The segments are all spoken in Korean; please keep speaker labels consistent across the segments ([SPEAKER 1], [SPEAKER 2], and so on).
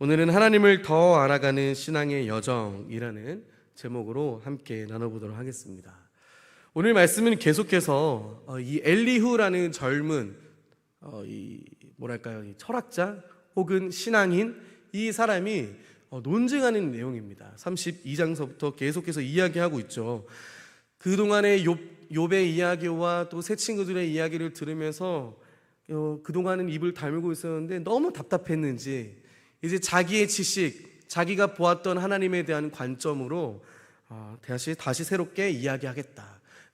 [SPEAKER 1] 오늘은 하나님을 더 알아가는 신앙의 여정이라는 제목으로 함께 나눠보도록 하겠습니다. 오늘 말씀은 계속해서 어, 이 엘리후라는 젊은 어, 이 뭐랄까요 이 철학자 혹은 신앙인 이 사람이 어, 논증하는 내용입니다. 32장서부터 계속해서 이야기하고 있죠. 그 동안의 욥 욥의 이야기와 또 새 친구들의 이야기를 들으면서 어, 그 동안은 입을 다물고 있었는데 너무 답답했는지 이제 자기의 지식, 자기가 보았던 하나님에 대한 관점으로 어, 다시 다시 새롭게 이야기하겠다.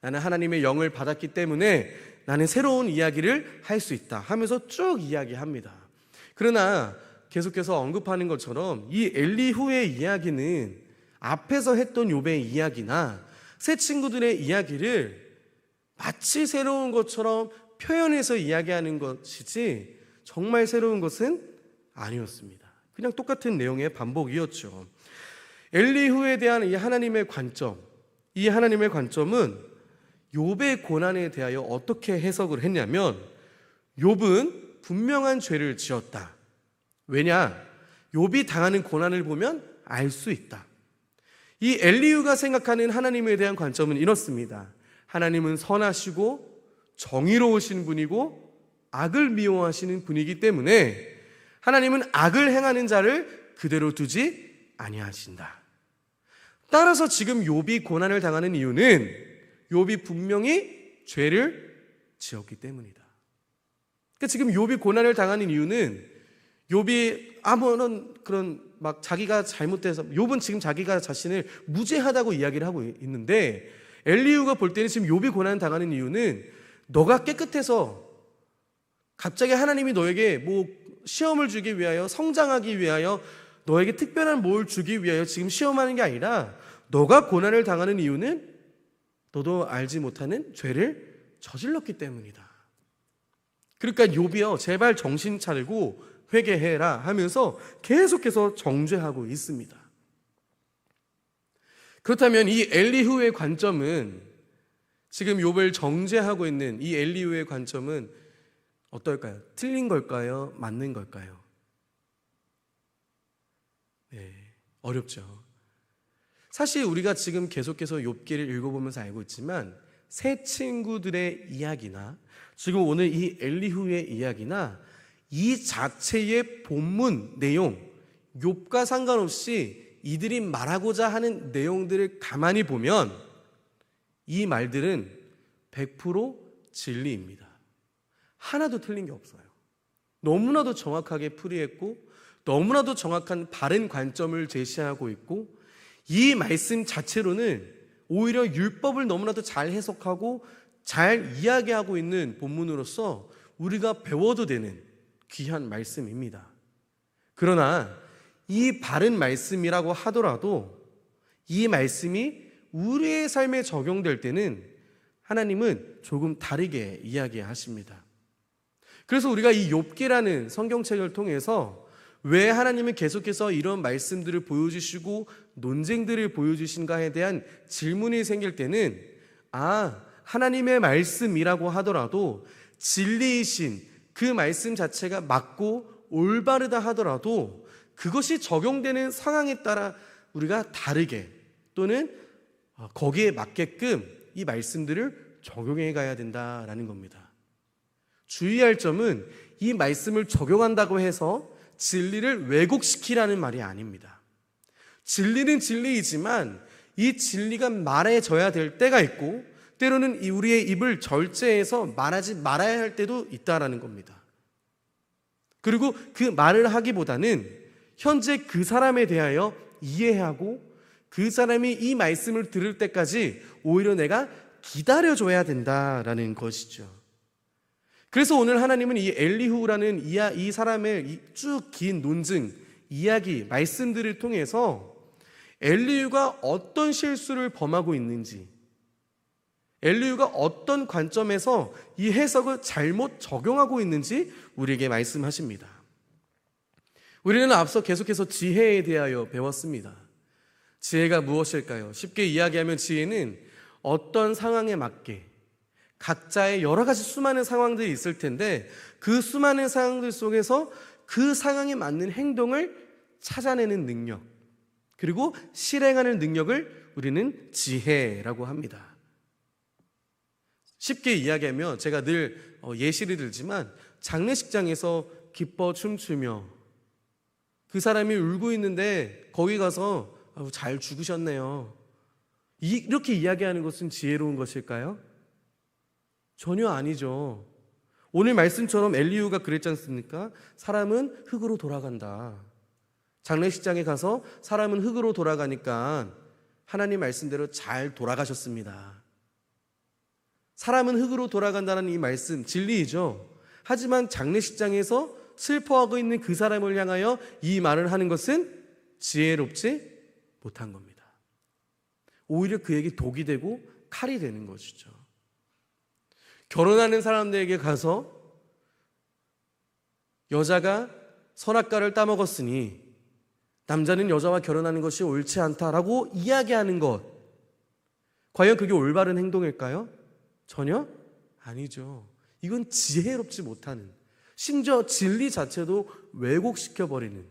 [SPEAKER 1] 나는 하나님의 영을 받았기 때문에 나는 새로운 이야기를 할 수 있다 하면서 쭉 이야기합니다. 그러나 계속해서 언급하는 것처럼 이 엘리후의 이야기는 앞에서 했던 욥의 이야기나 새 친구들의 이야기를 마치 새로운 것처럼 표현해서 이야기하는 것이지 정말 새로운 것은 아니었습니다. 그냥 똑같은 내용의 반복이었죠. 엘리후에 대한 이 하나님의 관점, 이 하나님의 관점은 욥의 고난에 대하여 어떻게 해석을 했냐면 욥은 분명한 죄를 지었다. 왜냐? 욥이 당하는 고난을 보면 알 수 있다. 이 엘리후가 생각하는 하나님에 대한 관점은 이렇습니다. 하나님은 선하시고 정의로우신 분이고 악을 미워하시는 분이기 때문에 하나님은 악을 행하는 자를 그대로 두지 아니하신다. 따라서 지금 욥이 고난을 당하는 이유는 욥이 분명히 죄를 지었기 때문이다. 그러니까 지금 욥이 고난을 당하는 이유는 욥이 아무런 그런 막 자기가 잘못돼서 욥은 지금 자기가 자신을 무죄하다고 이야기를 하고 있는데 엘리우가 볼 때는 지금 욥이 고난 당하는 이유는 너가 깨끗해서 갑자기 하나님이 너에게 뭐 시험을 주기 위하여 성장하기 위하여 너에게 특별한 뭘 주기 위하여 지금 시험하는 게 아니라 너가 고난을 당하는 이유는 너도 알지 못하는 죄를 저질렀기 때문이다. 그러니까 욥이요 제발 정신 차리고 회개해라 하면서 계속해서 정죄하고 있습니다. 그렇다면 이 엘리후의 관점은 지금 욥을 정죄하고 있는 이 엘리후의 관점은 어떨까요? 틀린 걸까요? 맞는 걸까요? 네, 어렵죠. 사실 우리가 지금 계속해서 욥기를 읽어보면서 알고 있지만 새 친구들의 이야기나 지금 오늘 이 엘리후의 이야기나 이 자체의 본문 내용 욥과 상관없이 이들이 말하고자 하는 내용들을 가만히 보면 이 말들은 100% 진리입니다. 하나도 틀린 게 없어요. 너무나도 정확하게 풀이했고 너무나도 정확한 바른 관점을 제시하고 있고 이 말씀 자체로는 오히려 율법을 너무나도 잘 해석하고 잘 이야기하고 있는 본문으로서 우리가 배워도 되는 귀한 말씀입니다. 그러나 이 바른 말씀이라고 하더라도 이 말씀이 우리의 삶에 적용될 때는 하나님은 조금 다르게 이야기하십니다. 그래서 우리가 이 욥기라는 성경책을 통해서 왜 하나님은 계속해서 이런 말씀들을 보여주시고 논쟁들을 보여주신가에 대한 질문이 생길 때는 아 하나님의 말씀이라고 하더라도 진리이신 그 말씀 자체가 맞고 올바르다 하더라도 그것이 적용되는 상황에 따라 우리가 다르게 또는 거기에 맞게끔 이 말씀들을 적용해 가야 된다라는 겁니다. 주의할 점은 이 말씀을 적용한다고 해서 진리를 왜곡시키라는 말이 아닙니다. 진리는 진리이지만 이 진리가 말해져야 될 때가 있고 때로는 우리의 입을 절제해서 말하지 말아야 할 때도 있다라는 겁니다. 그리고 그 말을 하기보다는 현재 그 사람에 대하여 이해하고 그 사람이 이 말씀을 들을 때까지 오히려 내가 기다려줘야 된다라는 것이죠. 그래서 오늘 하나님은 이 엘리후라는 이, 이 사람의 쭉 긴 논증, 이야기, 말씀들을 통해서 엘리후가 어떤 실수를 범하고 있는지, 엘리후가 어떤 관점에서 이 해석을 잘못 적용하고 있는지 우리에게 말씀하십니다. 우리는 앞서 계속해서 지혜에 대하여 배웠습니다. 지혜가 무엇일까요? 쉽게 이야기하면 지혜는 어떤 상황에 맞게 각자의 여러 가지 수많은 상황들이 있을 텐데 그 수많은 상황들 속에서 그 상황에 맞는 행동을 찾아내는 능력, 그리고 실행하는 능력을 우리는 지혜라고 합니다. 쉽게 이야기하면 제가 늘 어, 예시를 들지만 장례식장에서 기뻐 춤추며 그 사람이 울고 있는데 거기 가서 잘 죽으셨네요. 이- 이렇게 이야기하는 것은 지혜로운 것일까요? 전혀 아니죠. 오늘 말씀처럼 엘리우가 그랬지 않습니까? 사람은 흙으로 돌아간다. 장례식장에 가서 사람은 흙으로 돌아가니까 하나님 말씀대로 잘 돌아가셨습니다. 사람은 흙으로 돌아간다는 이 말씀 진리이죠. 하지만 장례식장에서 슬퍼하고 있는 그 사람을 향하여 이 말을 하는 것은 지혜롭지 못한 겁니다. 오히려 그에게 독이 되고 칼이 되는 것이죠. 결혼하는 사람들에게 가서 여자가 선악과를 따먹었으니 남자는 여자와 결혼하는 것이 옳지 않다라고 이야기하는 것. 과연 그게 올바른 행동일까요? 전혀 아니죠. 이건 지혜롭지 못하는, 심지어 진리 자체도 왜곡시켜버리는.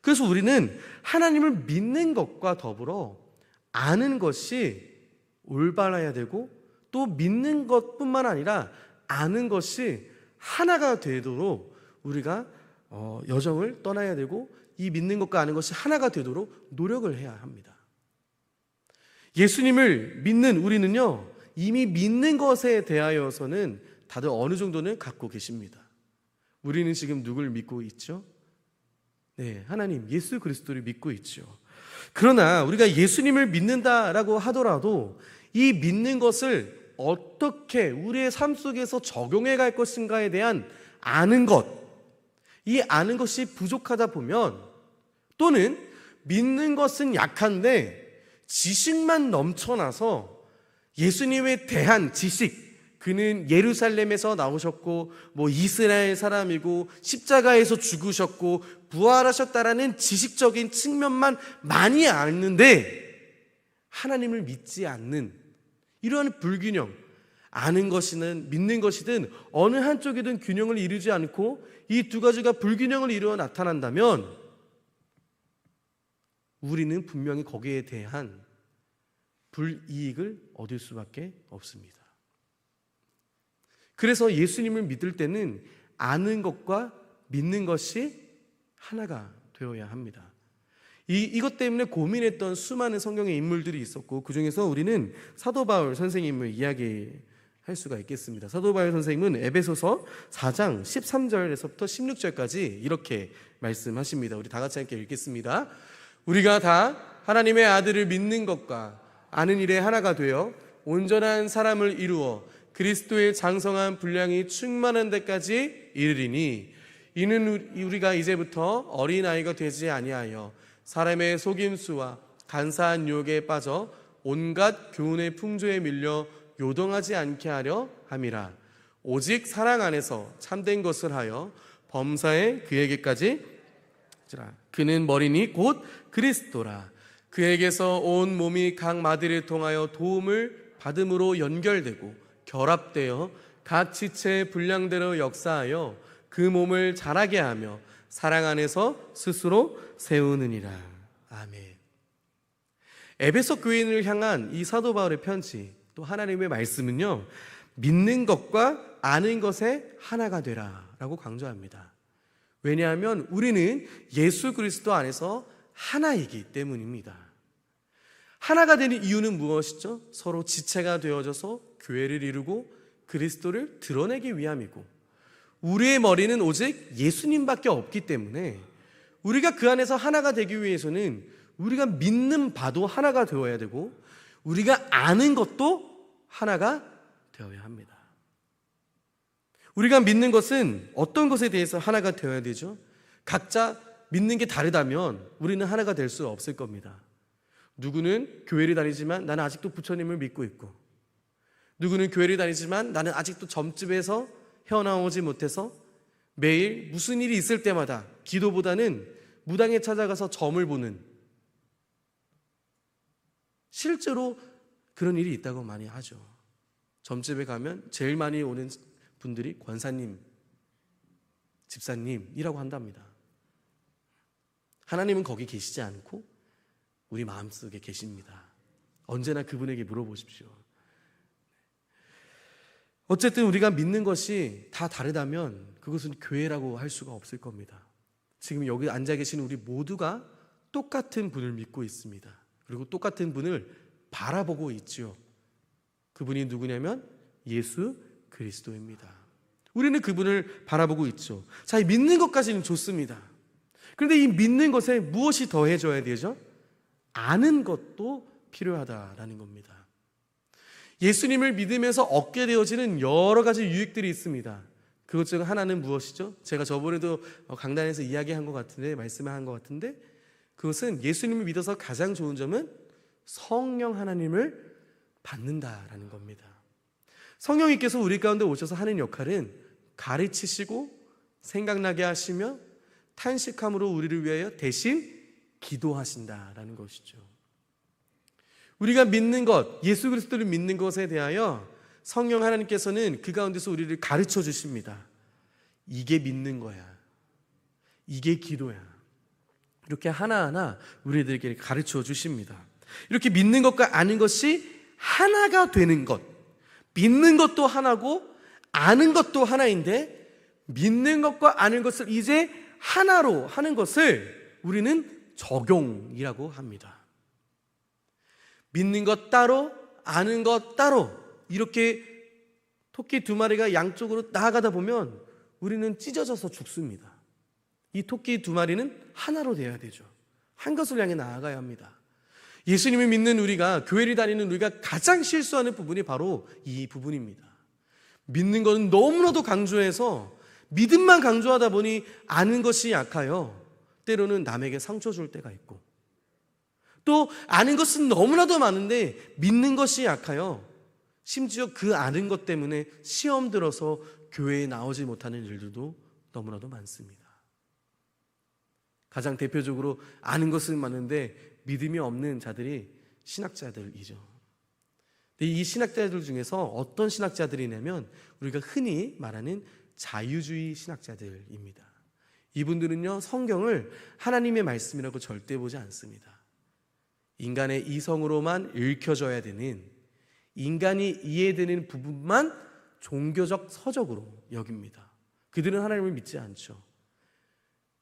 [SPEAKER 1] 그래서 우리는 하나님을 믿는 것과 더불어 아는 것이 올바라야 되고 또 믿는 것뿐만 아니라 아는 것이 하나가 되도록 우리가 어, 여정을 떠나야 되고 이 믿는 것과 아는 것이 하나가 되도록 노력을 해야 합니다. 예수님을 믿는 우리는요, 이미 믿는 것에 대하여서는 다들 어느 정도는 갖고 계십니다. 우리는 지금 누굴 믿고 있죠? 네, 하나님, 예수 그리스도를 믿고 있죠. 그러나 우리가 예수님을 믿는다라고 하더라도 이 믿는 것을 어떻게 우리의 삶 속에서 적용해 갈 것인가에 대한 아는 것, 이 아는 것이 부족하다 보면 또는 믿는 것은 약한데 지식만 넘쳐나서 예수님에 대한 지식, 그는 예루살렘에서 나오셨고 뭐 이스라엘 사람이고 십자가에서 죽으셨고 부활하셨다라는 지식적인 측면만 많이 아는데 하나님을 믿지 않는 이러한 불균형 아는 것이든 믿는 것이든 어느 한쪽이든 균형을 이루지 않고 이 두 가지가 불균형을 이루어 나타난다면 우리는 분명히 거기에 대한 불이익을 얻을 수밖에 없습니다. 그래서 예수님을 믿을 때는 아는 것과 믿는 것이 하나가 되어야 합니다. 이, 이것 때문에 고민했던 수많은 성경의 인물들이 있었고, 그 중에서 우리는 사도 바울 선생님을 이야기할 수가 있겠습니다. 사도 바울 선생님은 에베소서 4장 13절에서부터 16절까지 이렇게 말씀하십니다. 우리 다 같이 함께 읽겠습니다. 우리가 다 하나님의 아들을 믿는 것과 아는 일에 하나가 되어 온전한 사람을 이루어 그리스도의 장성한 분량이 충만한 데까지 이르리니 이는 우리가 이제부터 어린아이가 되지 아니하여 사람의 속임수와 간사한 유혹에 빠져 온갖 교훈의 풍조에 밀려 요동하지 않게 하려 함이라 오직 사랑 안에서 참된 것을 하여 범사에 그에게까지. 그는 머리니 곧 그리스도라 그에게서 온 몸이 각 마디를 통하여 도움을 받음으로 연결되고 결합되어 각 지체의 분량대로 역사하여 그 몸을 자라게 하며 사랑 안에서 스스로 세우느니라. 아멘. 에베소 교인을 향한 이 사도 바울의 편지 또 하나님의 말씀은요. 믿는 것과 아는 것의 하나가 되라라고 강조합니다. 왜냐하면 우리는 예수 그리스도 안에서 하나이기 때문입니다. 하나가 되는 이유는 무엇이죠? 서로 지체가 되어져서 교회를 이루고 그리스도를 드러내기 위함이고 우리의 머리는 오직 예수님밖에 없기 때문에 우리가 그 안에서 하나가 되기 위해서는 우리가 믿는 바도 하나가 되어야 되고 우리가 아는 것도 하나가 되어야 합니다. 우리가 믿는 것은 어떤 것에 대해서 하나가 되어야 되죠? 각자 믿는 게 다르다면 우리는 하나가 될 수 없을 겁니다. 누구는 교회를 다니지만 나는 아직도 부처님을 믿고 있고 누구는 교회를 다니지만 나는 아직도 점집에서 헤어나오지 못해서 매일 무슨 일이 있을 때마다 기도보다는 무당에 찾아가서 점을 보는 실제로 그런 일이 있다고 많이 하죠. 점집에 가면 제일 많이 오는 분들이 권사님, 집사님이라고 한답니다. 하나님은 거기 계시지 않고 우리 마음속에 계십니다. 언제나 그분에게 물어보십시오. 어쨌든 우리가 믿는 것이 다 다르다면 그것은 교회라고 할 수가 없을 겁니다. 지금 여기 앉아 계신 우리 모두가 똑같은 분을 믿고 있습니다. 그리고 똑같은 분을 바라보고 있지요. 그분이 누구냐면 예수 그리스도입니다. 우리는 그분을 바라보고 있죠. 자, 이 믿는 것까지는 좋습니다. 그런데 이 믿는 것에 무엇이 더해져야 되죠? 아는 것도 필요하다라는 겁니다. 예수님을 믿으면서 얻게 되어지는 여러 가지 유익들이 있습니다. 그것 중 하나는 무엇이죠? 제가 저번에도 강단에서 이야기한 것 같은데, 말씀을 한 것 같은데, 그것은 예수님을 믿어서 가장 좋은 점은 성령 하나님을 받는다라는 겁니다. 성령님께서 우리 가운데 오셔서 하는 역할은 가르치시고 생각나게 하시며 탄식함으로 우리를 위하여 대신 기도하신다라는 것이죠. 우리가 믿는 것, 예수 그리스도를 믿는 것에 대하여 성령 하나님께서는 그 가운데서 우리를 가르쳐 주십니다. 이게 믿는 거야. 이게 기도야. 이렇게 하나하나 우리들에게 가르쳐 주십니다. 이렇게 믿는 것과 아는 것이 하나가 되는 것. 믿는 것도 하나고 아는 것도 하나인데 믿는 것과 아는 것을 이제 하나로 하는 것을 우리는 적용이라고 합니다. 믿는 것 따로, 아는 것 따로, 이렇게 토끼 두 마리가 양쪽으로 나아가다 보면 우리는 찢어져서 죽습니다. 이 토끼 두 마리는 하나로 되어야 되죠. 한 것을 향해 나아가야 합니다. 예수님을 믿는 우리가, 교회를 다니는 우리가 가장 실수하는 부분이 바로 이 부분입니다. 믿는 것은 너무나도 강조해서 믿음만 강조하다 보니 아는 것이 약하여 때로는 남에게 상처 줄 때가 있고 또 아는 것은 너무나도 많은데 믿는 것이 약하여 심지어 그 아는 것 때문에 시험 들어서 교회에 나오지 못하는 일들도 너무나도 많습니다. 가장 대표적으로 아는 것은 많은데 믿음이 없는 자들이 신학자들이죠. 이 신학자들 중에서 어떤 신학자들이냐면 우리가 흔히 말하는 자유주의 신학자들입니다. 이분들은요, 성경을 하나님의 말씀이라고 절대 보지 않습니다. 인간의 이성으로만 읽혀져야 되는 인간이 이해되는 부분만 종교적 서적으로 여깁니다. 그들은 하나님을 믿지 않죠.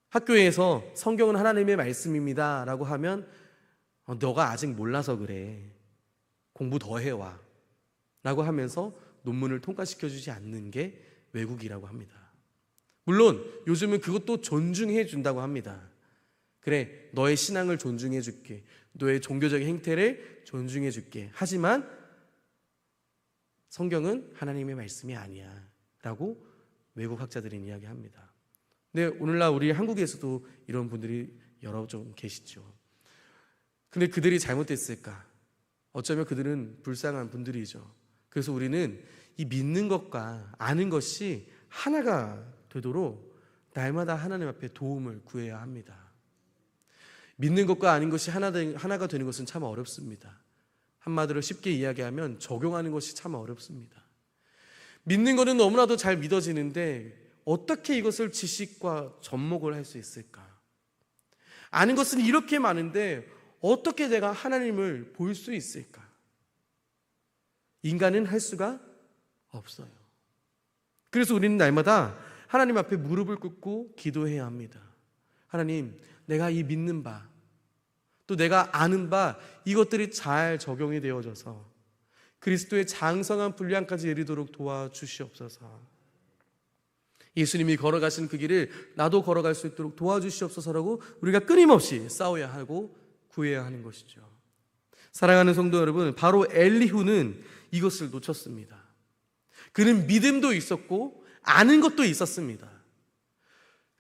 [SPEAKER 1] 학교에서 성경은 하나님의 말씀입니다. 라고 하면, 어, 너가 아직 몰라서 그래. 공부 더 해와. 라고 하면서 논문을 통과시켜주지 않는 게 외국이라고 합니다. 물론 요즘은 그것도 존중해 준다고 합니다. 그래, 너의 신앙을 존중해 줄게. 너의 종교적인 행태를 존중해 줄게. 하지만 성경은 하나님의 말씀이 아니야. 라고 외국 학자들은 이야기합니다. 근데 오늘날 우리 한국에서도 이런 분들이 여러 좀 계시죠. 근데 그들이 잘못됐을까? 어쩌면 그들은 불쌍한 분들이죠. 그래서 우리는 이 믿는 것과 아는 것이 하나가 되도록 날마다 하나님 앞에 도움을 구해야 합니다. 믿는 것과 아닌 것이 하나 하나가 되는 것은 참 어렵습니다. 한마디로 쉽게 이야기하면 적용하는 것이 참 어렵습니다. 믿는 것은 너무나도 잘 믿어지는데 어떻게 이것을 지식과 접목을 할 수 있을까? 아는 것은 이렇게 많은데 어떻게 내가 하나님을 볼 수 있을까? 인간은 할 수가 없어요. 그래서 우리는 날마다 하나님 앞에 무릎을 꿇고 기도해야 합니다. 하나님, 내가 이 믿는 바, 또 내가 아는 바, 이것들이 잘 적용이 되어져서 그리스도의 장성한 분량까지 이르도록 도와주시옵소서. 예수님이 걸어가신 그 길을 나도 걸어갈 수 있도록 도와주시옵소서라고 우리가 끊임없이 싸워야 하고 구해야 하는 것이죠. 사랑하는 성도 여러분, 바로 엘리후는 이것을 놓쳤습니다. 그는 믿음도 있었고 아는 것도 있었습니다.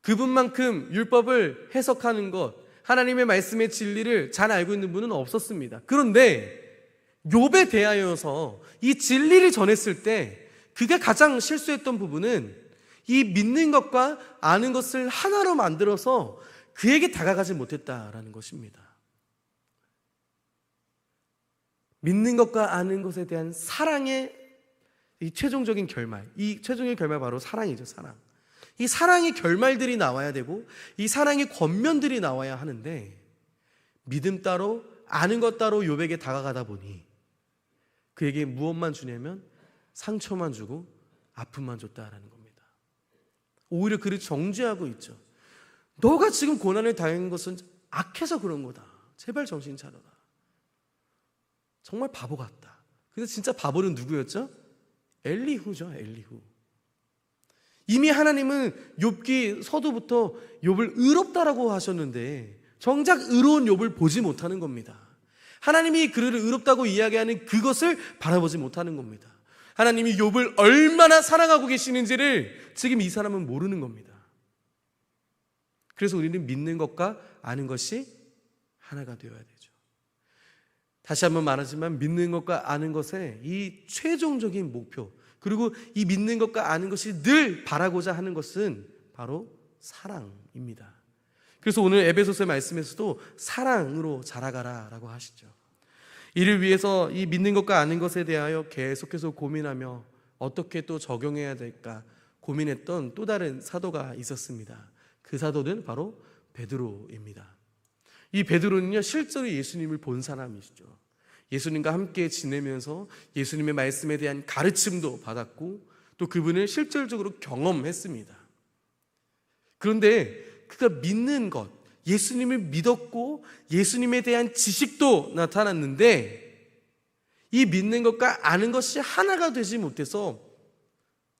[SPEAKER 1] 그분만큼 율법을 해석하는 것, 하나님의 말씀의 진리를 잘 알고 있는 분은 없었습니다. 그런데 욥에 대하여서 이 진리를 전했을 때 그가 가장 실수했던 부분은 이 믿는 것과 아는 것을 하나로 만들어서 그에게 다가가지 못했다라는 것입니다. 믿는 것과 아는 것에 대한 사랑의 이 최종적인 결말, 이 최종의 결말 바로 사랑이죠, 사랑. 이 사랑의 결말들이 나와야 되고 이 사랑의 권면들이 나와야 하는데 믿음 따로 아는 것 따로 요백에 다가가다 보니 그에게 무엇만 주냐면 상처만 주고 아픔만 줬다라는 겁니다. 오히려 그를 정죄하고 있죠. 너가 지금 고난을 당한 것은 악해서 그런 거다. 제발 정신 차려라. 정말 바보 같다. 근데 진짜 바보는 누구였죠? 엘리후죠, 엘리후. 이미 하나님은 욥기 서두부터 욥을 의롭다라고 하셨는데 정작 의로운 욥을 보지 못하는 겁니다. 하나님이 그를 의롭다고 이야기하는 그것을 바라보지 못하는 겁니다. 하나님이 욥을 얼마나 사랑하고 계시는지를 지금 이 사람은 모르는 겁니다. 그래서 우리는 믿는 것과 아는 것이 하나가 되어야 되죠. 다시 한번 말하지만 믿는 것과 아는 것의 이 최종적인 목표 그리고 이 믿는 것과 아는 것이 늘 바라고자 하는 것은 바로 사랑입니다. 그래서 오늘 에베소서의 말씀에서도 사랑으로 자라가라 라고 하시죠. 이를 위해서 이 믿는 것과 아는 것에 대하여 계속해서 고민하며 어떻게 또 적용해야 될까 고민했던 또 다른 사도가 있었습니다. 그 사도는 바로 베드로입니다. 이 베드로는요 실제로 예수님을 본 사람이시죠. 예수님과 함께 지내면서 예수님의 말씀에 대한 가르침도 받았고 또 그분을 실질적으로 경험했습니다. 그런데 그가 믿는 것, 예수님을 믿었고 예수님에 대한 지식도 나타났는데 이 믿는 것과 아는 것이 하나가 되지 못해서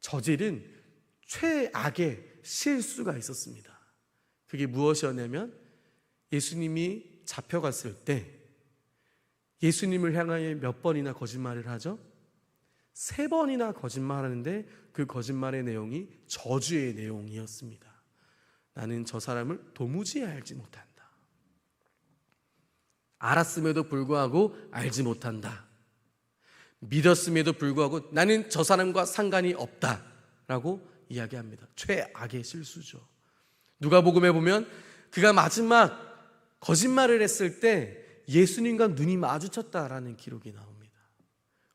[SPEAKER 1] 저지른 최악의 실수가 있었습니다. 그게 무엇이었냐면 예수님이 잡혀갔을 때 예수님을 향하여 몇 번이나 거짓말을 하죠? 세 번이나 거짓말하는데 그 거짓말의 내용이 저주의 내용이었습니다. 나는 저 사람을 도무지 알지 못한다. 알았음에도 불구하고 알지 못한다. 믿었음에도 불구하고 나는 저 사람과 상관이 없다. 라고 이야기합니다. 최악의 실수죠. 누가 복음에 보면 그가 마지막 거짓말을 했을 때 예수님과 눈이 마주쳤다라는 기록이 나옵니다.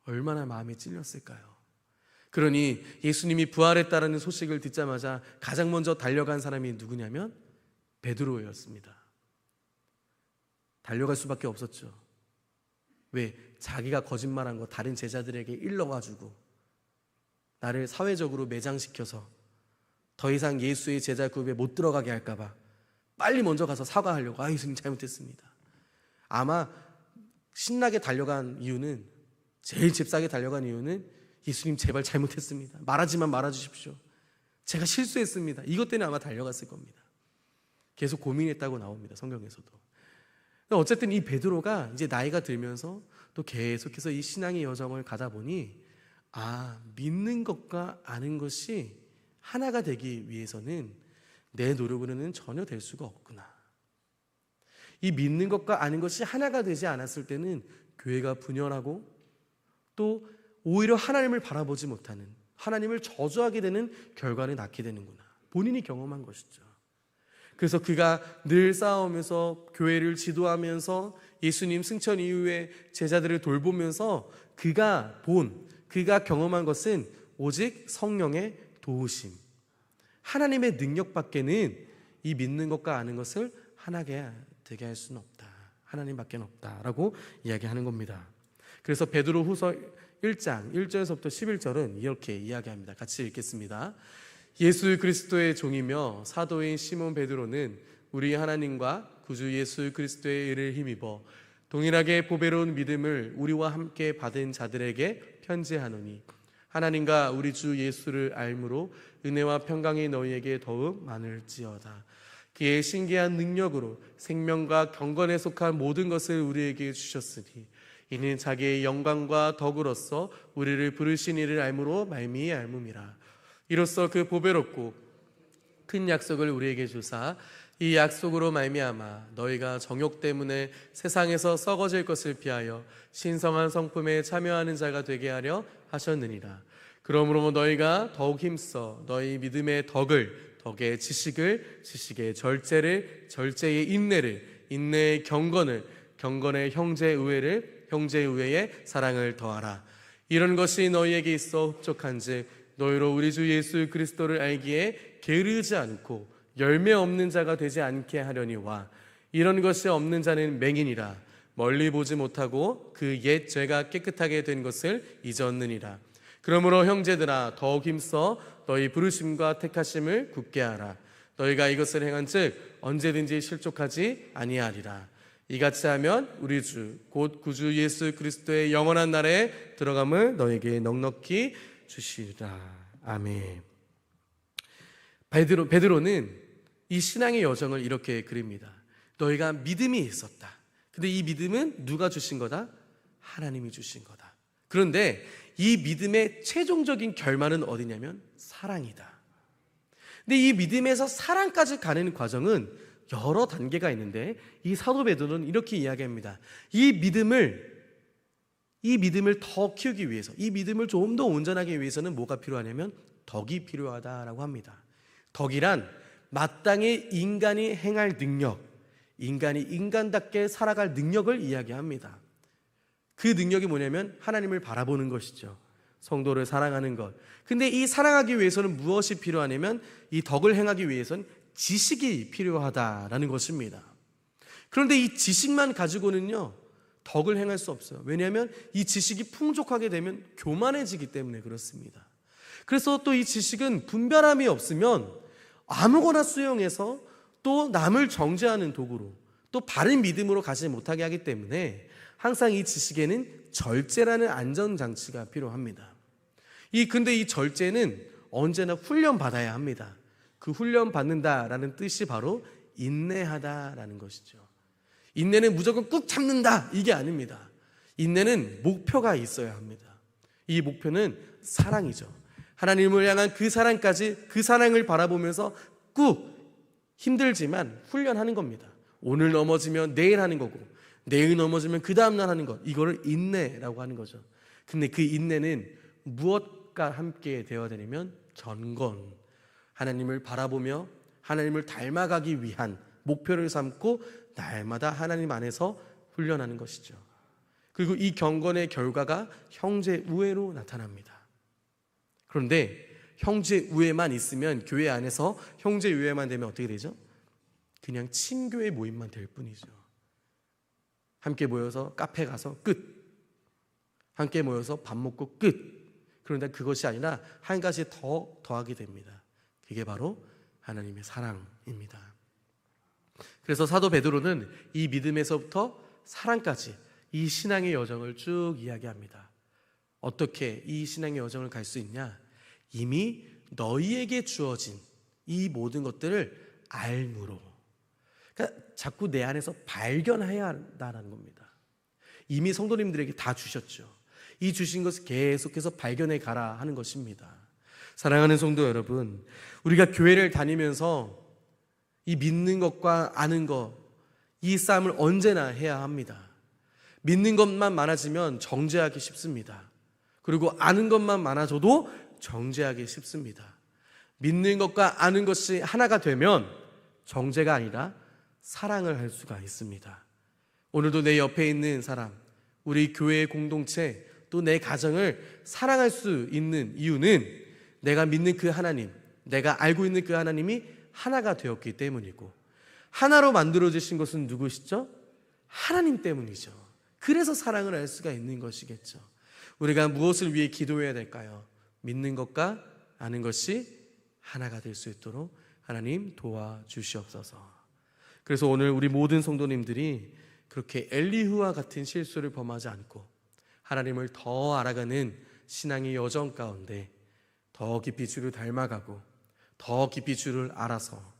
[SPEAKER 1] 얼마나 마음이 찔렸을까요? 그러니 예수님이 부활했다라는 소식을 듣자마자 가장 먼저 달려간 사람이 누구냐면 베드로였습니다. 달려갈 수밖에 없었죠. 왜? 자기가 거짓말한 거 다른 제자들에게 일러가지고 나를 사회적으로 매장시켜서 더 이상 예수의 제자 그룹에 못 들어가게 할까봐 빨리 먼저 가서 사과하려고 아 예수님 잘못했습니다. 아마 신나게 달려간 이유는 제일 잽싸게 달려간 이유는 예수님 제발 잘못했습니다. 말하지만 말아주십시오. 제가 실수했습니다. 이것 때문에 아마 달려갔을 겁니다. 계속 고민했다고 나옵니다. 성경에서도. 어쨌든 이 베드로가 이제 나이가 들면서 또 계속해서 이 신앙의 여정을 가다 보니 아 믿는 것과 아는 것이 하나가 되기 위해서는 내 노력으로는 전혀 될 수가 없구나. 이 믿는 것과 아는 것이 하나가 되지 않았을 때는 교회가 분열하고 또 오히려 하나님을 바라보지 못하는 하나님을 저주하게 되는 결과를 낳게 되는구나. 본인이 경험한 것이죠. 그래서 그가 늘 싸우면서 교회를 지도하면서 예수님 승천 이후에 제자들을 돌보면서 그가 본, 그가 경험한 것은 오직 성령의 도우심. 하나님의 능력 밖에는 이 믿는 것과 아는 것을 하나게 되게 할 수는 없다. 하나님밖에 없다라고 이야기하는 겁니다. 그래서 베드로 후서 1장 1절에서부터 11절은 이렇게 이야기합니다. 같이 읽겠습니다. 예수 그리스도의 종이며 사도인 시몬 베드로는 우리 하나님과 구주 예수 그리스도의 의를 힘입어 동일하게 보배로운 믿음을 우리와 함께 받은 자들에게 편지하노니 하나님과 우리 주 예수를 알므로 은혜와 평강이 너희에게 더욱 많을지어다. 그의 신기한 능력으로 생명과 경건에 속한 모든 것을 우리에게 주셨으니 이는 자기의 영광과 덕으로서 우리를 부르신 이를 알므로 말미에 알므이라. 이로써 그 보배롭고 큰 약속을 우리에게 주사 이 약속으로 말미암아 너희가 정욕 때문에 세상에서 썩어질 것을 피하여 신성한 성품에 참여하는 자가 되게 하려 하셨느니라. 그러므로 너희가 더욱 힘써 너희 믿음의 덕을 덕의 지식을 지식의 절제를 절제의 인내를 인내의 경건을 경건의 형제 의회를 형제 의회에 사랑을 더하라. 이런 것이 너희에게 있어 흡족한즉 너희로 우리 주 예수 그리스도를 알기에 게으르지 않고 열매 없는 자가 되지 않게 하려니와 이런 것이 없는 자는 맹인이라 멀리 보지 못하고 그 옛 죄가 깨끗하게 된 것을 잊었느니라 그러므로 형제들아 더욱 힘써 너희 부르심과 택하심을 굳게 하라 너희가 이것을 행한즉 언제든지 실족하지 아니하리라 이같이 하면 우리 주 곧 구주 예수 그리스도의 영원한 날에 들어감을 너에게 넉넉히 주시리라 아멘 베드로, 베드로는 이 신앙의 여정을 이렇게 그립니다. 너희가 믿음이 있었다. 근데 이 믿음은 누가 주신 거다? 하나님이 주신 거다. 그런데 이 믿음의 최종적인 결말은 어디냐면 사랑이다. 근데 이 믿음에서 사랑까지 가는 과정은 여러 단계가 있는데 이 사도 베드로는 이렇게 이야기합니다. 이 믿음을 이 믿음을 더 키우기 위해서 이 믿음을 좀 더 온전하게 위해서는 뭐가 필요하냐면 덕이 필요하다라고 합니다. 덕이란 마땅히 인간이 행할 능력, 인간이 인간답게 살아갈 능력을 이야기합니다. 그 능력이 뭐냐면 하나님을 바라보는 것이죠. 성도를 사랑하는 것. 근데 이 사랑하기 위해서는 무엇이 필요하냐면 이 덕을 행하기 위해서는 지식이 필요하다라는 것입니다. 그런데 이 지식만 가지고는요, 덕을 행할 수 없어요. 왜냐하면 이 지식이 풍족하게 되면 교만해지기 때문에 그렇습니다. 그래서 또 이 지식은 분별함이 없으면 아무거나 수용해서 또 남을 정죄하는 도구로 또 바른 믿음으로 가지 못하게 하기 때문에 항상 이 지식에는 절제라는 안전장치가 필요합니다. 이 근데 이 절제는 언제나 훈련 받아야 합니다. 그 훈련 받는다라는 뜻이 바로 인내하다라는 것이죠. 인내는 무조건 꾹 참는다 이게 아닙니다. 인내는 목표가 있어야 합니다. 이 목표는 사랑이죠. 하나님을 향한 그 사랑까지 그 사랑을 바라보면서 꾹 힘들지만 훈련하는 겁니다. 오늘 넘어지면 내일 하는 거고 내일 넘어지면 그 다음날 하는 것 이거를 인내라고 하는 거죠. 근데 그 인내는 무엇과 함께 되어야 되냐면 전건 하나님을 바라보며 하나님을 닮아가기 위한 목표를 삼고 날마다 하나님 안에서 훈련하는 것이죠. 그리고 이 경건의 결과가 형제 우애로 나타납니다. 그런데 형제 우애만 있으면 교회 안에서 형제 우애만 되면 어떻게 되죠? 그냥 친교의 모임만 될 뿐이죠. 함께 모여서 카페 가서 끝. 함께 모여서 밥 먹고 끝. 그런데 그것이 아니라 한 가지 더 더하게 됩니다. 그게 바로 하나님의 사랑입니다. 그래서 사도 베드로는 이 믿음에서부터 사랑까지 이 신앙의 여정을 쭉 이야기합니다. 어떻게 이 신앙의 여정을 갈 수 있냐? 이미 너희에게 주어진 이 모든 것들을 알므로. 자꾸 내 안에서 발견해야 한다는 겁니다. 이미 성도님들에게 다 주셨죠. 이 주신 것을 계속해서 발견해 가라 하는 것입니다. 사랑하는 성도 여러분, 우리가 교회를 다니면서 이 믿는 것과 아는 것, 이 싸움을 언제나 해야 합니다. 믿는 것만 많아지면 정죄하기 쉽습니다. 그리고 아는 것만 많아져도 정죄하기 쉽습니다. 믿는 것과 아는 것이 하나가 되면 정죄가 아니라 사랑을 할 수가 있습니다. 오늘도 내 옆에 있는 사람, 우리 교회의 공동체, 또 내 가정을 사랑할 수 있는 이유는 내가 믿는 그 하나님, 내가 알고 있는 그 하나님이 하나가 되었기 때문이고, 하나로 만들어주신 것은 누구시죠? 하나님 때문이죠. 그래서 사랑을 할 수가 있는 것이겠죠. 우리가 무엇을 위해 기도해야 될까요? 믿는 것과 아는 것이 하나가 될 수 있도록 하나님 도와주시옵소서. 그래서 오늘 우리 모든 성도님들이 그렇게 엘리후와 같은 실수를 범하지 않고 하나님을 더 알아가는 신앙의 여정 가운데 더 깊이 주를 닮아가고 더 깊이 주를 알아서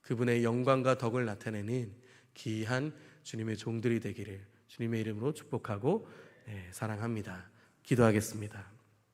[SPEAKER 1] 그분의 영광과 덕을 나타내는 귀한 주님의 종들이 되기를 주님의 이름으로 축복하고 네, 사랑합니다. 기도하겠습니다.